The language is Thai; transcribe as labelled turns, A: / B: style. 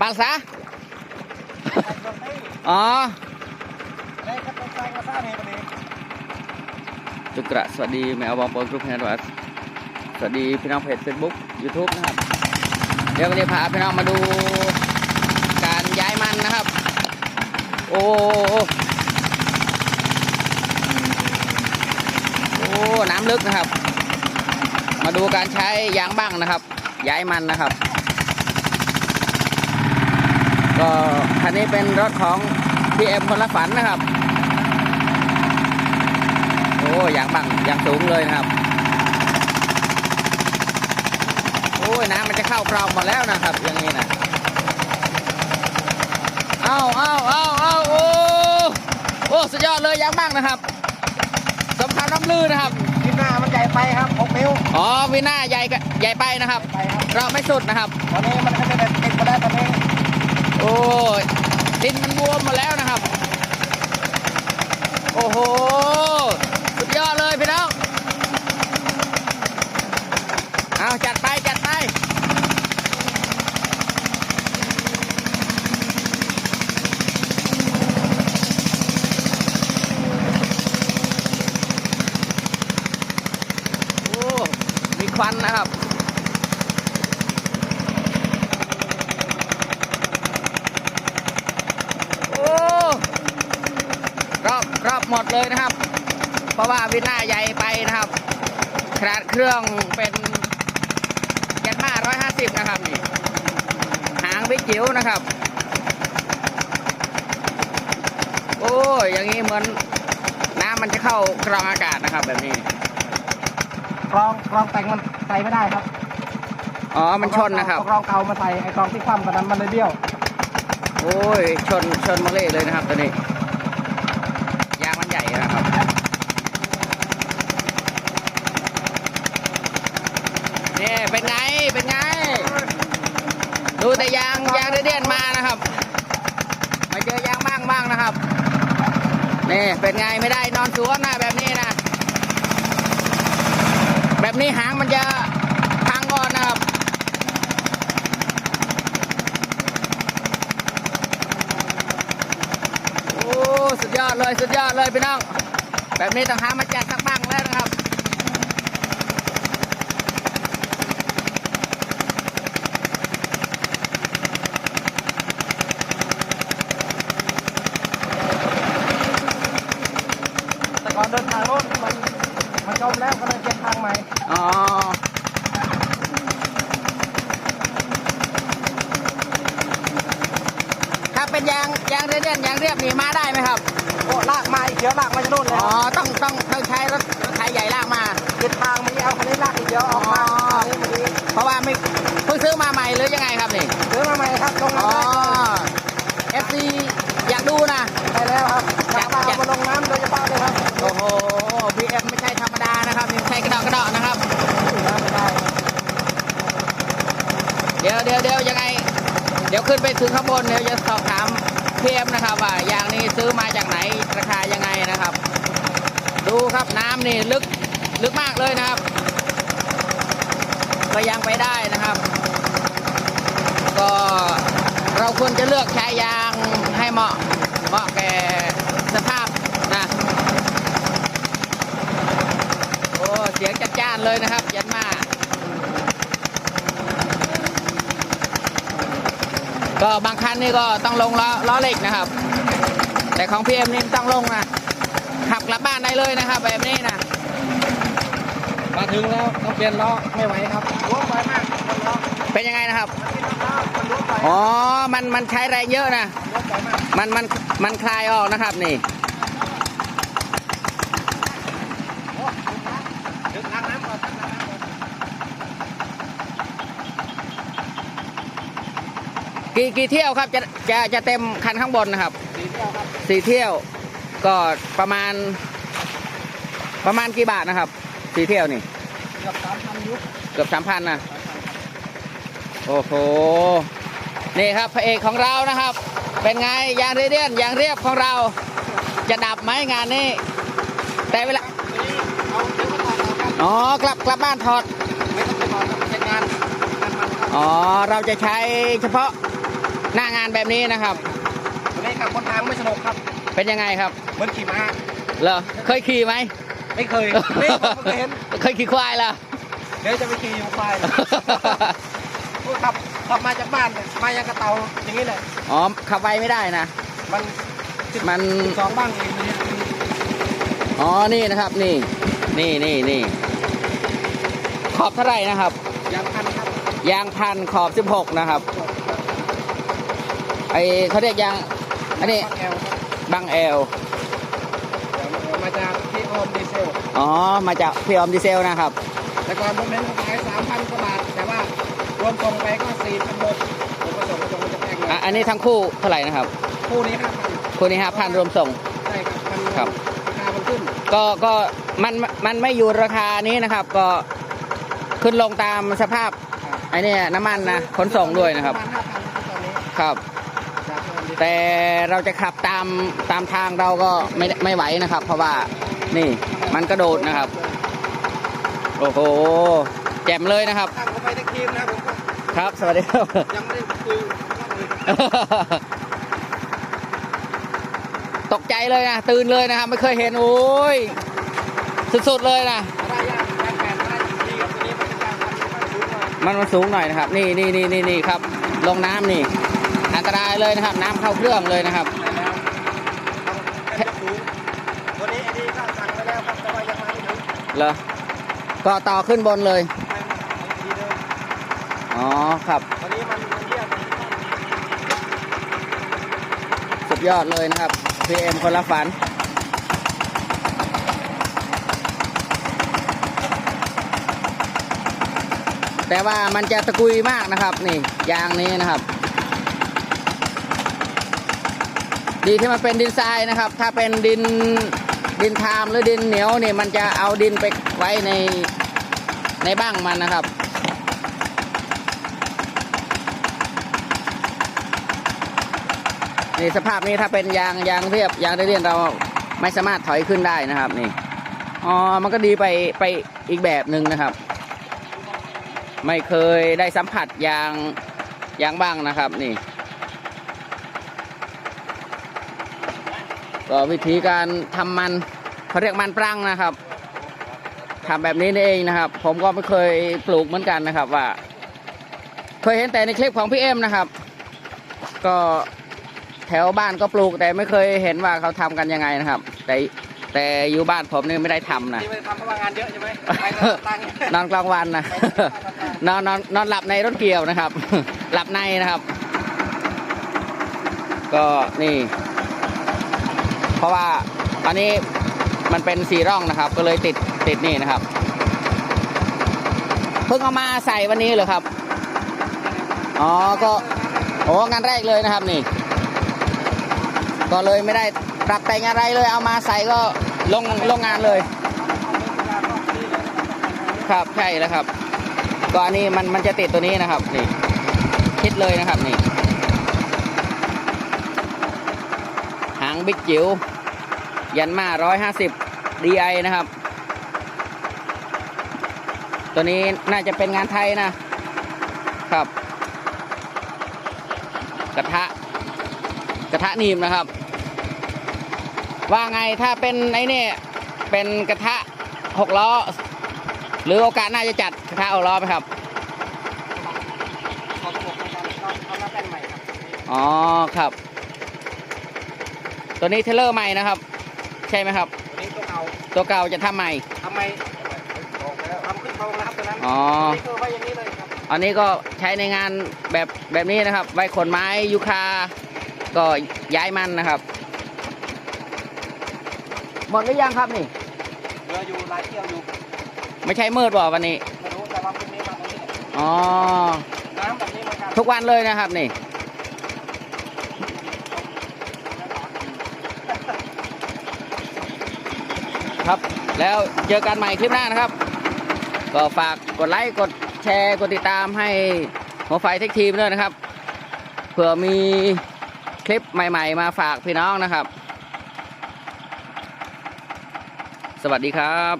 A: ปากซะอ๋อ
B: ได้ครับเป็นไฟกระซ่า
A: จุกระสวัสดีแมวบองปอนกรุ๊ปแฮนด์วัสสวัสดีพี่น้องเพจ Facebook YouTube นะครับ เดี๋ยววันนี้พาพี่น้องมาดูการย้ายมันนะครับ โอ้โอ้น้ำลึกนะครับ มาดูการใช้ยางบ้างนะครับ ย้ายมันนะครับ ก็คันนี้เป็นรถของ PM คนละฝันนะครับ โอ้ยางบังยางสูงเลยนะครับ โอ้ยน้ำมันจะเข้ากรองหมดแล้วนะครับ อย่างนี้นะเอาเอาเอาเอาโอ้โอ้สุดยอดเลยยางบังนะครับสมคำน้ำลือนะครับ
B: ที่หน้ามันใหญ่ไปครับ6นิ้ว
A: อ๋อวิน่าใหญ่กะใหญ่ไปนะครับ
B: ไปครับ
A: เราไม่สุดนะครับ
B: ตอนนี้มันก็จะเป็นติดมาได้ตอนนี้
A: โอ้ยดินมันบวมมดแล้วนะครับ โอ้โห สุดยอดเลยพี่น้องเอาจัดไป จัดไปโอ้มีควันนะครับ โอ้รอบรอบ หมดเลยนะครับ เพราะว่าวิน่าใหญ่ไปนะครับ ขนาดเครื่องเป็นแกนมา150นะครับนี่หางวิจิ๋วนะครับ โอ้ยอย่างนี้เหมือนน้ำมันจะเข้ากรองอากาศนะครับ แบบนี้
B: กรองกรองแต่งมันใส่ไม่ได้ครับ
A: อ๋อ มันชนนะครับ
B: เอากรองเก่ามาใส่ไอ้กรองที่คว่ำตอนนั้นมันเลยเบี้ยว
A: โอ้ย ชน ชนมาเละเลยนะครับตัวนี้ยางมันใหญ่นะครับ นี่ เป็นไง เป็นไง ดูแต่ยางยางเดียนมานะครับ มาเจอยางบ้างบ้างนะครับ นี่เป็นไงไม่ได้นอนสวนนะแบบนี้นะ แบบนี้หางมันจะพังก่อนนะครับ โอ้ สุดยอดเลย สุดยอดเลยพี่น้อง แบบนี้ต้องหามาจัดสักบ้างแล้วนะครับ
B: แต่ก่อนเดินทางโน้นมันมันจมแล้วก็เลยเก็บทางใหม่
A: อ๋อ ถ้าเป็นยางยางเรียนๆยางเรีย บนี่มาได้ไหมครับ
B: โอ้ลากมาอีกเดี๋ยวลากมาจะโน่นเลย
A: อ๋อ
B: ครับ
A: ต้องต้องต้องใช้รถรถไถใหญ่ลากมา
B: เก็บทางมันเอาคันนี้ลากอีกเดี๋ยวออกมา
A: อ๋อ
B: อันนี้มันดี
A: เพราะว่าไม่เพิ่งซื้อมาใหม่หรือยังไงครับนี่
B: ซื้อมาใหม่ครับลง
A: อ๋อ
B: น้ำได้
A: FC อยากดูนะ
B: ได้แล้วครับ
A: จั
B: จา
A: ด
B: กมา
A: จั
B: เอา
A: ด
B: มาลงน้ำโดยเฉพาะเลยครับ
A: โอ้โห BM ไม่ใช่ธรรมดานะครับนี่ใช่กระดอกกระดอกนะครับ
B: น้ำไม่ได้
A: เดี๋ยวเดี๋ยวเดี๋ยวยังไง เดี๋ยวขึ้นไปถึงข้างบนเดี๋ยวจะสอบถาม พีเอ็มนะครับว่ายางนี้ซื้อมาจากไหนราคายังไงนะครับ ดูครับน้ำนี่ลึกลึกมากเลยนะครับ ก็ยังไปได้นะครับ ก็เราควรจะเลือกใช้ยางให้เหมาะเหมาะแก่สภาพนะโอ้เสียงจัดจ้านเลยนะครับ ยันมา ก็บางคันนี่ก็ต้องลงล้อล้อเหล็กนะครับ แต่ของพีเอ็มนี่ต้องลงนะขับกลับบ้านได้เลยนะครับ แบบนี้นะ
B: มาถึงแล้วต้องเปลี่ยนล้อไม่ไหวครับล้วงไวมากล้อ
A: เป็นยังไงนะครับอ๋อมันมันใช้แรงเยอะนะมันมันมันคลายออกนะครับนี่
B: ดึงล้างน้ำก่อนล้างน้ำก่อน
A: กี่กี่เที่ยวครับจะจะจะเต็มคันข้างบนนะครับ
B: สีเดียวครับ
A: สี่เที่ยวก็ประมาณ ประมาณกี่บาทนะครับสี่เที่ยวนี่
B: เกับสามพันยุค
A: เกือบสามพันนะโอ้โหนี่ครับพระเอกของเรานะครับ เป็นไงยางเรเดียนยางเรียบของเราจะดับไหมงานนี้ แต่เวลา
B: เอาเดี๋ยวมาต่อกัน
A: อ๋อกลับกลับบ้านถอด
B: ไม่ต้องไปต่อใช้งานงานมันครับ
A: อ๋อเราจะใช้เฉพาะ หน้างานแบบนี้นะครับ
B: วันนี้ขับบนทางไม่สนุกครับ
A: เป็นยังไงครับ
B: เหมือนขี่ม้า
A: เหรอเคยขี่ไหม
B: ไม่เคยนี่ผมไม่เคยเห็น
A: เคยขี่ควายเหรอ
B: เดี๋ยวจะไปขี่อยู่ควายโอ้ขับขับมาจากบ้านเนี่ยมายังกระเตาอย่างนี้เลย
A: อ๋อขับไวไม่ได้นะ
B: มัน
A: มัน
B: สองบ้างเอง
A: อ๋อนี่นะครับนี่ นี่นี่นี่ขอบเท่าไหร่นะครับ
B: ยางพันครับ
A: ยางพันขอบ16นะครับ ไอเขาเรียกยางอันนี้
B: แอล
A: บังแอล
B: มาจากที่โอมดีเซล
A: อ๋อ มาจากพี่ออมดีเซลนะครับ
B: แต่ก่อนผมเห็นเขาขายสามพันกว่าบาท แต่ว่ารวมส่งไปก็สี่พันหกผมก็ส่งก็ส่งก็จะแพงเล
A: อะ
B: ย
A: อันนี้ทั้งคู่เท่าไหร่นะครับ
B: คู่นี้ห้าพัน
A: คู่นี้ห้าพันรวมส่ง
B: ใช่ครับมัน
A: ครับ
B: ราคามันขึ้น
A: ก็ก็มันมันไม่อยู่ราคานี้นะครับ ก็ขึ้นลงตามสภาพ
B: ครับ
A: ไอ้เนี่ยน้ำมันนะขนส่งด้วยนะครับ
B: ประมาณห้าพันตอนนี้
A: ครับ แต่เราจะขับตามตามทางเราก็ไม่ไม่ไหวนะครับ เพราะว่านี่มันกระโดดนะครับ โอ้โหแจ่มเลยนะครับ
B: ตั้งเข้าไปในครีมนะผมก็
A: ครับสวัสดีครับ
B: ยังไม่ได้คุยเลย
A: ตกใจเลยนะตื่นเลยนะครับไม่เคยเห็นโอ้ยสุดๆเลยนะ
B: อะไรยากยากแปดอะไรดีกับตัวนี้มันเป็นยางพันธุ์มันสูงหน่อย
A: มันมันสูงหน่อยนะครับ นี่นี่นี่นี่นี่ครับ ลงน้ำนี่ อันตรายเลยนะครับ น้ำเข้าเครื่องเลยนะครับ
B: แต่แล้วทำเป็นจะสูงตัวนี้ไอ้นี่ก็สั่งไปแล้วครับแต่ว่ายังมาไม่ถึง
A: เหรอก็ต่อขึ้นบนเลย
B: ไม่ไม่ไม่ทีเดิม
A: อ๋อครับ
B: ตอนนี้มันมันเยี่ยม
A: สุดยอดเลยนะครับ PM คนละฝันแต่ว่ามันจะตะกุยมากนะครับ นี่ยางนี้นะครับ ดีที่มันเป็นดินทรายนะครับ ถ้าเป็นดินดินทามหรือดินเหนียวนี่มันจะเอาดินไปไว้ในในบ้างมันนะครับ นี่สภาพนี้ถ้าเป็นยางยางเรียบยางเรียนเราไม่สามารถถอยขึ้นได้นะครับนี่อ๋อมันก็ดีไปไปอีกแบบหนึ่งนะครับ ไม่เคยได้สัมผัสยางยางบ้างนะครับ นี่ ก็วิธีการทำมันเขาเรียกมันปรังนะครับทำแบบนี้นี่เองนะครับ ผมก็ไม่เคยปลูกเหมือนกันนะครับ ว่า เคยเห็นแต่ในคลิปของพี่เอ็มนะครับ ก็แถวบ้านก็ปลูกแต่ไม่เคยเห็นว่าเขาทำกันยังไงนะครับ แต่แต่อยู่บ้านผมนี่ไม่ได้ทำนะ
B: ที่ไปทำเพราะว่างานเยอะใช่ไหมไปแล้วตังค์
A: นอนกลางวันนะนอนนอนนอนหลับในรถเกี่ยวนะครับ หลับในนะครับ ก็นี่ เพราะว่าอันนี้มันเป็นสีร่องนะครับ ก็เลยติดติดนี่นะครับ เพิ่งเอามาใส่วันนี้เหรอครับ อ๋อก็โอ้งานแรกเลยนะครับนี่ ก็เลยไม่ได้ปรับแต่งอะไรเลย เอามาใส่ก็ลงลงงานเลย ครับใช่แล้วครับ ก็อันนี้มันมันจะติดตัวนี้นะครับนี่คิดเลยนะครับนี่ หาง บิ๊กจิ๋วยันมา150 DI นะครับ ตัวนี้น่าจะเป็นงานไทยนะ ครับ กระทะ กระทะนีมนะครับ ว่าไงถ้าเป็นไอ้นี่ เป็นกระทะหกล้อ หรือโอกาสน่าจะจัดกระทะหกล้อไหมครับ
B: ขอรอาหน้าแป้นใหมครับ
A: อ๋อ ครับ ตัวนี้เทเลอร์ใหม่นะครับ ใช่ไหมครับ
B: ตัวนี้ตัวเก่า
A: ตัวเก่าจะทำใหม่
B: ทำไมทำขึ้นตรงนะครับตัวนั้น
A: อ๋อ
B: ตัวนี้คือไว้อย่างนี้เลยครับ
A: อันนี้ก็ใช้ในงานแบบแบบนี้นะครับ ไว้ขนไม้ยูคา ก็ย้ายมันนะครับ หมดหรือยังครับนี่
B: เหลืออยู่หลายเที่ยวอยู่
A: ไม่ใช่มืดบ่วันนี้
B: ไม่รู้แต่ว่าพรุ่งนี้มาตรงนี้
A: อ๋อ
B: น้ำแบบนี้เหมือนกัน
A: ทุกวันเลยนะครับนี่ ครับ แล้วเจอกันใหม่คลิปหน้านะครับ ก็ฝากกดไลค์กดแชร์กดติดตามให้หัวไฟเทคทีมด้วยนะครับเผื่อมีคลิปใหม่ ๆ มาฝากพี่น้องนะครับ สวัสดีครับ